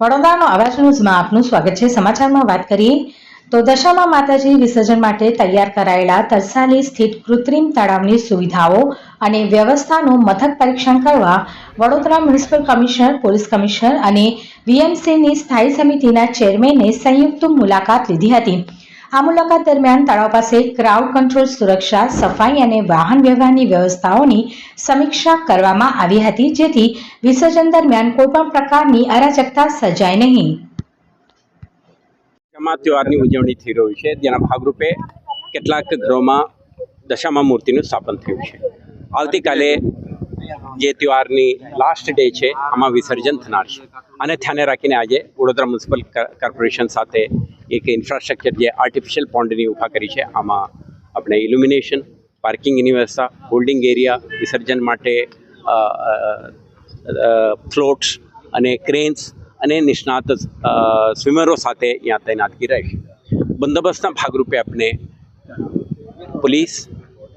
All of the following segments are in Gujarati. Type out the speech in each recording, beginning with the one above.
વડોદરાનો અવાજ ન્યૂઝમાં આપનું સ્વાગત છે. સમાચારમાં વાત કરીએ તો દશામાં માતાજી વિસર્જન માટે તૈયાર કરાયેલા તરસાલી સ્થિત કૃત્રિમ તળાવની સુવિધાઓ અને વ્યવસ્થાનું મથક પરીક્ષણ કરવા Vadodara municipal commissioner, police commissioner અને વીએમસીની સ્થાયી સમિતિના ચેરમેને સંયુક્ત મુલાકાત લીધી હતી. આ મુલાકાત દરમિયાન તળાવ પાસે ક્રાઉડ કંટ્રોલ સુરક્ષા, સફાઈ અને વાહન વ્યવહારની વ્યવસ્થાઓની સમીક્ષા કરવામાં આવી હતી, જેથી વિસર્જન દરમિયાન કોઈપણ પ્રકારની અરાજકતા સર્જાય નહીં. જમા ત્યોહારની ઉજવણી થઈ રહી છે. જેના ભાગરૂપે કેટલાક ઘરોમાં દશામા મૂર્તિનું સ્થાપન થયું છે. આવતીકાલે જે તહેવારની લાસ્ટ ડે છે, આમાં વિસર્જન થનાર છે. અને ધ્યાને રાખીને આજે વડોદરા મ્યુનિસિપલ કોર્પોરેશન સાથે એક ઇન્ફ્રાસ્ટ્રક્ચર જે આર્ટિફિશિયલ પોન્ડની ઊભા કરી છે, આમાં આપણે ઇલ્યુમિનેશન પાર્કિંગની વ્યવસ્થા હોલ્ડિંગ એરિયા વિસર્જન માટે ફ્લોટ્સ અને ક્રેન્સ અને નિષ્ણાત સ્વિમરો સાથે અહીંયા તૈનાતકી રહેશે બંદોબસ્તના ભાગરૂપે આપણે પોલીસ,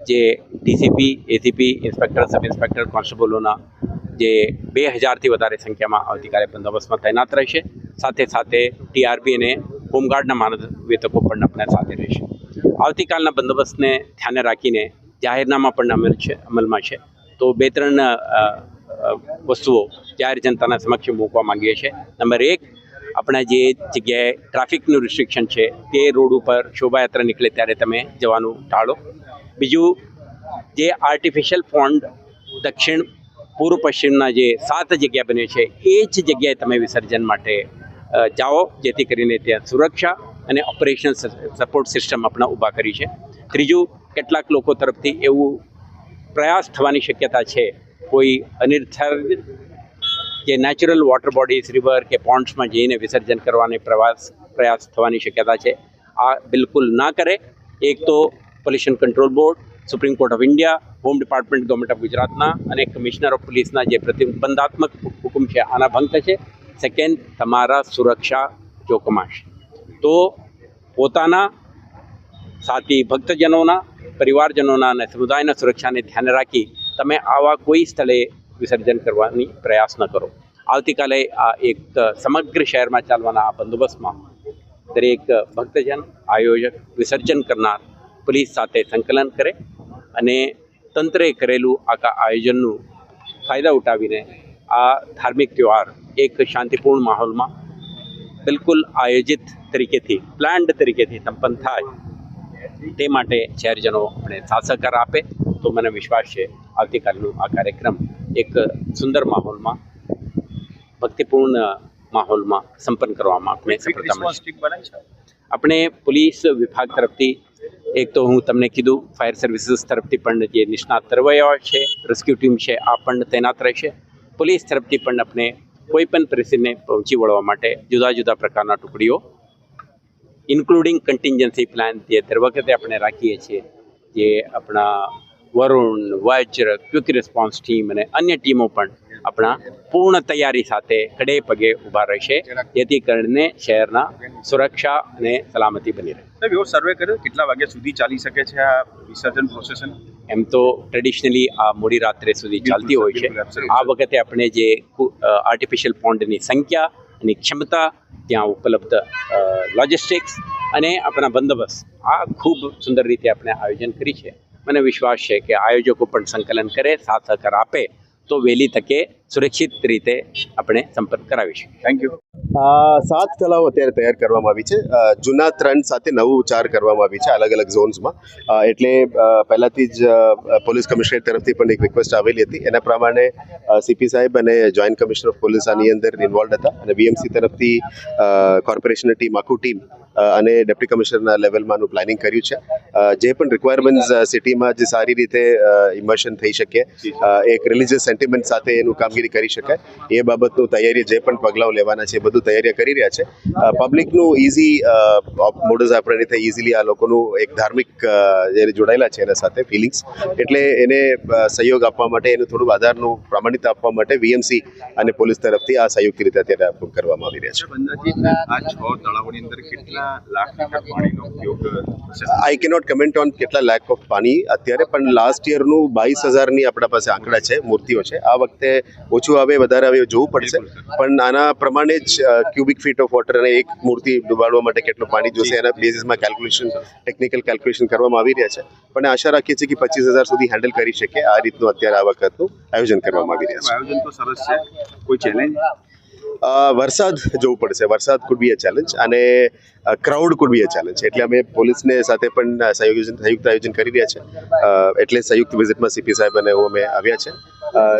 જે DCP, ACP, inspector, sub inspector, કોન્સ્ટેબલોના જે બે હજારથી વધારે સંખ્યામાં આવતીકાલે બંદોબસ્તમાં તૈનાત રહેશે. સાથે સાથે ટીઆરબી અને હોમગાર્ડના માનવેતકો પણ આપણા સાથે રહેશે આવતીકાલના બંદોબસ્તને ધ્યાને રાખીને જાહેરનામા પણ અમલ છે, અમલમાં છે. તો બે ત્રણ વસ્તુઓ જાહેર જનતાના સમક્ષ મૂકવા માંગીએ છીએ. નંબર એક, આપણા જે જગ્યાએ ટ્રાફિકનું રિસ્ટ્રિક્શન છે, તે રોડ ઉપર શોભાયાત્રા નીકળે ત્યારે તમે જવાનું ટાળો. બીજું, જે આર્ટિફિશિયલ ફોન્ડ દક્ષિણ, પૂર્વ પશ્ચિમના જે સાત જગ્યા બને છે, એ જ જગ્યાએ તમે વિસર્જન માટે જાઓ, જેથી કરીને ત્યાં સુરક્ષા અને ઓપરેશન સપોર્ટ સિસ્ટમ આપણે ઊભા કરી છે. ત્રીજું, કેટલાક લોકો તરફથી એવું પ્રયાસ થવાની શક્યતા છે. કોઈ અનિર્ધારિત જે નેચરલ વોટર બોડીઝ રિવર કે પોન્ડ્સમાં જઈને વિસર્જન કરવાની પ્રવાસ, પ્રયાસ થવાની શક્યતા છે. આ બિલકુલ ના કરે. એક તો pollution control board supreme court of India home department government of ગુજરાતના અને કમિશનર ઓફ પોલીસના જે પ્રતિબંધાત્મક હુકમ છે, આના ભંગ થશે. સેકન્ડ તમારા સુરક્ષા જોખમાશે. તો પોતાના સાથી, ભક્તજનોના, પરિવારજનોના અને સમુદાયના સુરક્ષાને ધ્યાને રાખી તમે આવા કોઈ સ્થળે વિસર્જન કરવાની પ્રયાસ ન કરો. આવતીકાલે આ એક સમગ્ર શહેરમાં ચાલવાના આ બંદોબસ્તમાં દરેક ભક્તજન, આયોજક વિસર્જન કરનાર પોલીસ સાથે સંકલન કરે અને તંત્રે કરેલું આખા આયોજનનું ફાયદા ઉઠાવીને આ ધાર્મિક તહેવાર એક શાંતિપૂર્ણ માહોલમાં બિલકુલ આયોજિત તરીકેથી પ્લાન્ડ તરીકેથી સંપન્ન થાય. તે માટે શહેરજનો આપણે સાથ સહકાર આપે તો મને વિશ્વાસ છે આવતીકાલનો આ કાર્યક્રમ એક સુંદર માહોલમાં ભક્તિપૂર્ણ માહોલમાં સંપન્ન કરવામાં આપણે સફળતા મળશે. આપણે પોલીસ વિભાગ તરફથી એક તો હું તમને કીધું ફાયર સર્વિસીસ તરફથી પણ જે નિષ્ણાત તરવૈયાઓ છે રેસ્ક્યુ ટીમ છે આ પણ તૈનાત રહેશે. પોલીસ તરફથી પણ આપણે કોઈ પણ પરિસ્થિતિને પહોંચી વળવા માટે જુદા જુદા પ્રકારના ટુકડીઓ ઇન્ક્લુડિંગ કન્ટિન્જન્સી પ્લાન જે દર વખતે આપણે રાખીએ છીએ, જે આપણા Varun, Vajra quick response team અને અન્ય ટીમો પણ આપણા પૂર્ણ તૈયારી સાથે ખડે પગે ઊભા રહેશે. જેથી કરીને શહેરના સુરક્ષા અને સલામતી બની રહે. સર્વે કર્યો કેટલા વાગ્યા સુધી ચાલી શકે છે આ વિસર્જન પ્રોસેશન એમ તો ટ્રેડિશનલી આ મોડી રાત્રે સુધી ચાલતી હોય છે. આ વખતે આપણે જે આર્ટિફિશિયલ પોન્ડની સંખ્યા અને ક્ષમતા ત્યાં ઉપલબ્ધ લોજિસ્ટિક્સ અને આપણા બંદોબસ્ત. આ ખૂબ સુંદર રીતે આપણે આયોજન કરી છે. મને વિશ્વાસ છે કે આયોજકો પણ સંકલન કરે સાથ સહકાર આપે તો વહેલી તકે સુરક્ષિત રીતે આપણે સંપર્ક કરાવીશું. થેન્ક યુ સાત કલાઓ અત્યારે તૈયાર કરવામાં આવી છે. જૂના ત્રણ સાથે નવું ચાર કરવામાં આવી છે અલગ અલગ ઝોન્સમાં. એટલે પહેલાથી જ પોલીસ કમિશનર તરફથી પણ એક રિક્વેસ્ટ આવેલી હતી. એના પ્રમાણે સીપી સાહેબ અને જોઈન્ટ કમિશનર ઓફ પોલીસ આની અંદર ઇન્વોલ્વ હતા અને વીએમસી તરફથી કોર્પોરેશનની ટીમ આખું ટીમ અને ડેપ્ટી કમિશનરના લેવલમાં આનું પ્લાનિંગ કર્યું છે. જે પણ રિક્વાયરમેન્ટ્સ સિટીમાં જે સારી રીતે ઇમર્શન થઈ શકે એક રિલિજિયસ સેન્ટિમેન્ટ સાથે એનું કામગીરી કરી શકાય. એ બાબતનું તૈયારી જે પણ પગલાઓ લેવાના છે એ બધું તૈયારી કરી રહ્યા છે. પબ્લિકનું ઇઝી મોડસ આપણે થાય ઇઝીલી આ લોકોનું એક ધાર્મિક જે જોડાયેલા છે એના સાથે ફિલિંગ્સ એટલે એને સહયોગ આપવા માટે એનું થોડું આધારનું પ્રામાણિકતા આપવા માટે વીએમસી અને પોલીસ તરફથી આ સંયુક્ત રીતે અત્યારે કરવામાં આવી રહ્યા છે. આ છ તળાવોની અંદર કેટલા લાખ પાણીનો ઉપયોગ આઈ કેનોટ કમેન્ટ ઓન કેટલા લેક ઓફ પાણી. અત્યારે પણ લાસ્ટ યરનું બાવીસ હજારની આપણા પાસે આંકડા છે મૂર્તિઓ છે આ વખતે ઓછું આવે વધારે આવે જોવું પડશે. પણ આના પ્રમાણે જ ક્યુબિક ફીટ ઓફ વોટર અને એક મૂર્તિ ડુબાડવા માટે કેટલું પાણી જોશે એના બેઝિસમાં કેલ્ક્યુલેશન ટેકનિકલ કેલ્ક્યુલેશન કરવામાં આવી રહ્યા છે. પણ આશા રાખીએ છીએ કે પચીસ હજાર સુધી હેન્ડલ કરી શકે આ રીતનું અત્યારે આ વખતનું આયોજન કરવામાં આવી રહ્યા છે. આયોજન તો સરસ છે. કોઈ ચેલેન્જ વરસાદ જોવું પડશે. વરસાદ કુડ બી અ ચેલેન્જ અને crowd could be a challenge એટલે અમે પોલીસને સાથે પણ સંયોજન સંયુક્ત આયોજન કરી રહ્યા છે. એટલે સંયુક્ત વિઝિટમાં સીપી સાહેબ અને હું અમે આવ્યા છે.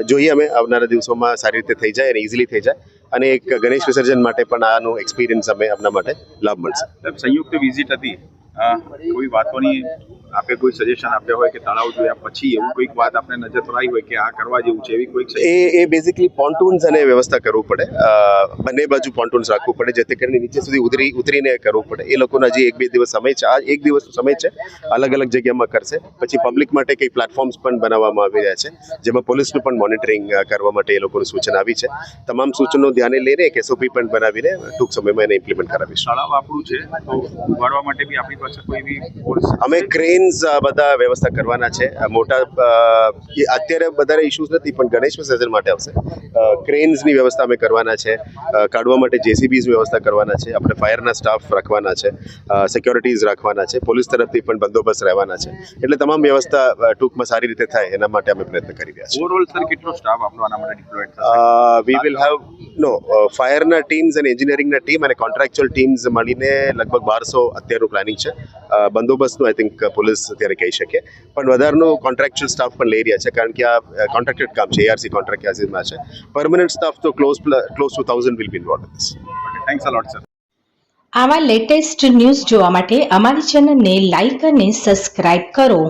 જોઈએ અમે. આવનારા દિવસોમાં સારી રીતે થઈ જાય અને ઇઝીલી થઈ જાય. અને એક ગણેશ વિસર્જન માટે પણ આનો એક્સપિરિયન્સ અમે આપના માટે લાભ મળશે. સંયુક્ત વિઝિટ હતી. કોઈ વાતોની આપે કોઈ સજેશન આપ્યા હોય કે તળાવ જોયા પછી એવું કોઈક વાત આપણે નજર આવી હોય કે આ કરવા જેવું છે એવી કોઈક એ એ બેઝિકલી પોન્ટૂન્સ અને વ્યવસ્થા કરવું પડે. બંને બાજુ પોન્ટૂન્સ રાખવું પડે જેથી કરીને નીચે સુધી ઉતરી ઉતરીને કરવું પડે. એ લોકોના જે એક બે દિવસ સમય છે આ એક દિવસનો સમય છે અલગ અલગ જગ્યામાં કરશે. પછી પબ્લિક માટે કંઈ પ્લેટફોર્મ્સ પણ બનાવવામાં આવી રહ્યા છે જેમાં પોલીસનું પણ મોનિટરિંગ કરવા માટે એ લોકોનું સૂચન આવી છે. તમામ સૂચનો ધ્યાને લઈને એક એસઓપી પણ બનાવીને ટૂંક સમયમાં એને ઇમ્પ્લિમેન્ટ કરાવીશું. તળાવ આપણું છે તો ઉગાડવા માટે બી આપણી પાસે કોઈ બી અમે અમે ક્રેન્સ બધા વ્યવસ્થા કરવાના છે. મોટા અત્યારે વધારે ઇશ્યુઝ નથી પણ ગણેશ વિસર્જન માટે આવશે. ક્રેન્સની વ્યવસ્થા અમે કરવાના છે. કાઢવા માટે જેસીબીઝ વ્યવસ્થા કરવાના છે. આપણે ફાયરના સ્ટાફ રાખવાના છે. સિક્યોરિટીઝ રાખવાના છે. પોલીસ તરફથી પણ બંદોબસ્ત રહેવાના છે. એટલે તમામ વ્યવસ્થા ટૂંકમાં સારી રીતે થાય એના માટે અમે પ્રયત્ન કરી રહ્યા છીએ. ઓવરઓલ સર કેટલો સ્ટાફ આપણો આના માટે deployed we will have no ફાયરના teams અને એન્જિનિયરિંગના ટીમ અને કોન્ટ્રાક્ચ્યુઅલ ટીમ્સ મળીને લગભગ બારસો અત્યારનું પ્લાનિંગ છે. બંદોબસ્તનું આઈ થિંક પોલીસ અત્યારે કહી શકે. પણ વધારાનો કોન્ટ્રાક્ચ્યુઅલ સ્ટાફ પણ લઈ રહ્યા છે કારણ કે આ કોન્ટ્રાક્ટેડ કામ છે એઆરસી કોન્ટ્રાક્ટ યાસીમાં છે. પરમનન્ટ સ્ટાફ તો close close two thousand will be involve in this thanks lot sir આવા લેટેસ્ટ ન્યૂઝ જોવા માટે અમારી ચેનલને લાઇક અને સબસ્ક્રાઇબ કરો.